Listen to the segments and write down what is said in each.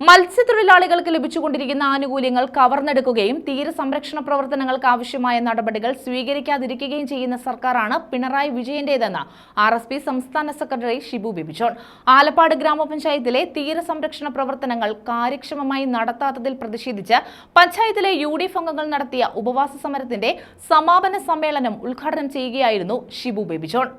മത്സ്യത്തൊഴിലാളികൾക്ക് ലഭിച്ചുകൊണ്ടിരിക്കുന്ന ആനുകൂല്യങ്ങൾ കവർന്നെടുക്കുകയും തീരസംരക്ഷണ പ്രവർത്തനങ്ങൾക്ക് ആവശ്യമായ നടപടികൾ സ്വീകരിക്കാതിരിക്കുകയും ചെയ്യുന്ന സർക്കാരാണ് പിണറായി വിജയന്റേതെന്ന് ആർ എസ് പി സംസ്ഥാന സെക്രട്ടറി ഷിബു ബിബിജോൺ. ആലപ്പാട് ഗ്രാമപഞ്ചായത്തിലെ തീരസംരക്ഷണ പ്രവർത്തനങ്ങൾ കാര്യക്ഷമമായി നടത്താത്തതിൽ പ്രതിഷേധിച്ച് പഞ്ചായത്തിലെ യു ഡി എഫ് അംഗങ്ങൾ നടത്തിയ ഉപവാസ സമരത്തിന്റെ സമാപന സമ്മേളനം ഉദ്ഘാടനം ചെയ്യുകയായിരുന്നു ഷിബു ബേബി ജോൺ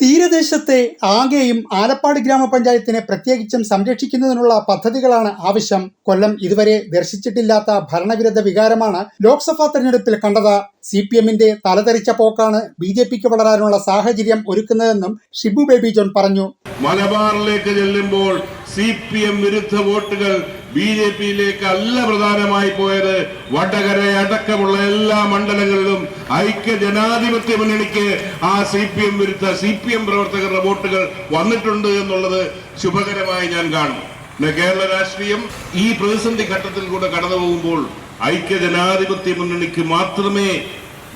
തീരദേശത്തെ ആകെയും ആലപ്പാട് ഗ്രാമപഞ്ചായത്തിനെ പ്രത്യേകിച്ചും സംരക്ഷിക്കുന്നതിനുള്ള പദ്ധതികളാണ് ആവശ്യം. കൊല്ലം ഇതുവരെ ദർശിച്ചിട്ടില്ലാത്ത ഭരണവിരുദ്ധ വികാരമാണ് ലോക്സഭാ തെരഞ്ഞെടുപ്പിൽ കണ്ടത്. സി പി എമ്മിന്റെ തലതെറിച്ച പോക്കാണ് ബി ജെ പിക്ക് വളരാനുള്ള സാഹചര്യം ഒരുക്കുന്നതെന്നും ഷിബു ബേബി ജോൺ പറഞ്ഞു. മലബാറിലേക്ക് ചെല്ലുമ്പോൾ സി പി എം വിരുദ്ധ വോട്ടുകൾ ബി ജെ പിയിലേക്ക് അല്ല പ്രധാനമായി പോയത് വടകര അടക്കമുള്ള എല്ലാ മണ്ഡലങ്ങളിലും ഐക്യ ജനാധിപത്യ മുന്നണിക്ക് ആ സി പി എം വിരുദ്ധ സി പി എം പ്രവർത്തകരുടെ വോട്ടുകൾ വന്നിട്ടുണ്ട് എന്നുള്ളത് ശുഭകരമായി ഞാൻ കാണുന്നു. പിന്നെ കേരള രാഷ്ട്രീയം ഈ പ്രതിസന്ധി ഘട്ടത്തിൽ കൂടെ കടന്നു പോകുമ്പോൾ ഐക്യ ജനാധിപത്യ മുന്നണിക്ക് മാത്രമേ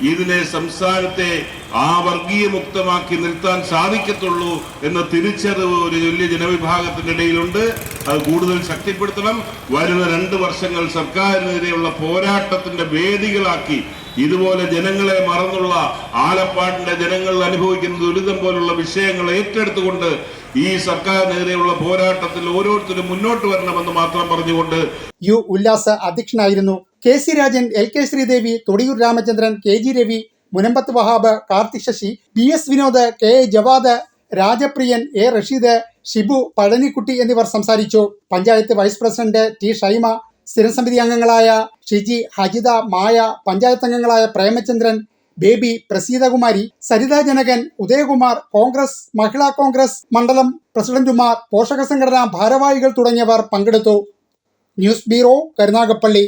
ഇതിനെ സംസ്ഥാനത്തെ ആ വർഗീയ മുക്തമാക്കി നിർത്താൻ സാധിക്കത്തുള്ളൂ എന്ന തിരിച്ചറിവ് ഒരു വലിയ ജനവിഭാഗത്തിന്റെ ഇടയിലുണ്ട്. അത് കൂടുതൽ ശക്തിപ്പെടുത്തണം. വരുന്ന രണ്ട് വർഷങ്ങൾ സർക്കാരിനെതിരെയുള്ള പോരാട്ടത്തിന്റെ വേദികളാക്കി ഇതുപോലെ ജനങ്ങളെ മറന്നുള്ള ആലപ്പാടിന്റെ ജനങ്ങൾ അനുഭവിക്കുന്ന ദുരിതം പോലുള്ള വിഷയങ്ങൾ ഏറ്റെടുത്തുകൊണ്ട് ഈ സർക്കാരിനെതിരെയുള്ള പോരാട്ടത്തിൽ ഓരോരുത്തരും മുന്നോട്ട് വരണമെന്ന് മാത്രം പറഞ്ഞുകൊണ്ട് യു ഉല്ലാസ് അധ്യക്ഷനായിരുന്നു K C Rajan L K Sreedevi Thodiyoor Ramachandran K G Ravi Munambath Wahab Karthik Sasi B S Vinod K A Javad Rajapriyan A Rasheed Shibu Pazhanikutty എന്നിവർ സംസാരിച്ചു. Panchayat vice president T Shaima സ്ഥിരം സമിതി അംഗങ്ങളായ ഷിജി ഹജിത മായ പഞ്ചായത്ത് അംഗങ്ങളായ പ്രേമചന്ദ്രൻ ബേബി പ്രസീതകുമാരി സരിത ജനകൻ ഉദയകുമാർ കോൺഗ്രസ് മഹിളാ കോൺഗ്രസ് മണ്ഡലം പ്രസിഡന്റുമാർ പോഷക സംഘടനാ ഭാരവാഹികൾ തുടങ്ങിയവർ പങ്കെടുത്തു. News bureau Karunagappally.